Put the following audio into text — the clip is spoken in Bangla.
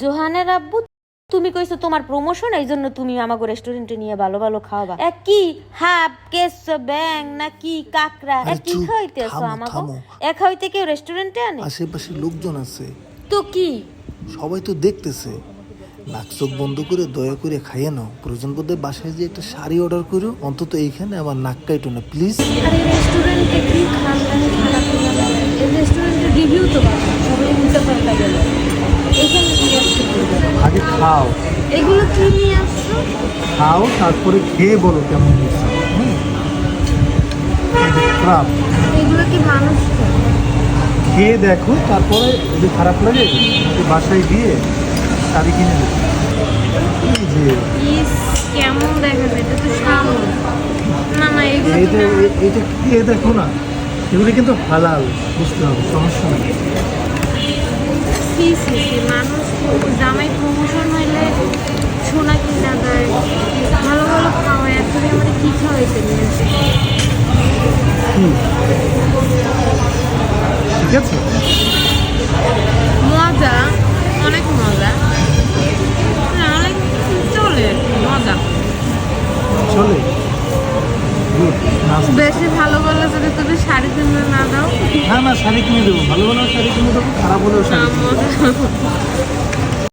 জোহানের আব্বু তুমি কইছো তোমার প্রমোশন এই জন্য তুমি আমাকে রেস্টুরেন্টে নিয়ে ভালো ভালো খাওয়াবা। এক কি হাফ কেস ব্যাং না কি কাকড়া? এ আরে কি খাইতেছো থামো, আমাকে থামো। এ কেউ রেস্টুরেন্টে আনে? আশেপাশে লোকজন আছে। তো কি? সবাই তো দেখতেছে। নাক চোখ বন্ধ করে দয়া করে খাইয়ে নাও। প্রয়োজন বোধে বাসায় যে একটা শাড়ি অর্ডার করো অন্তত এইখানে আমার নাক কাইটো না প্লিজ আরে রেস্টুরেন্টে কি খান খাও। এগুলো কি নিয়ে আসছো? খাও তারপরে খেয়ে বলো কেমন হয়েছে। খারাপ এগুলো কি মানুষ খেয়ে? দেখো তারপরে যদি খারাপ লাগে বাসায় গিয়ে শাড়ি কিনে দেবো। এই যে। ইস কেমন দেখা এটা তো শামুক না না এগুলো এইটা এ- এটা খেয়ে দেখো না। এগুলি কিন্তু হালাল বুঝতে হবে সমস্যা নেই। সি সি সি মানুষ জামাই প্রমোশন হইলে সোনা কিনা যায় ভালো ভালো খাওয়ায়। আসলে মানে কি খাওয়াইতে নিয়ে ঠিক আছে। মজা অনেক মজা। অনেক চলে মজা। চলে। বেশি ভালো বলে যদি তুমি শাড়ি কিনে না দাও। হ্যাঁ না শাড়ি কিনে দেবো। ভালো ভালো শাড়ি কিনে দেবো। হলেও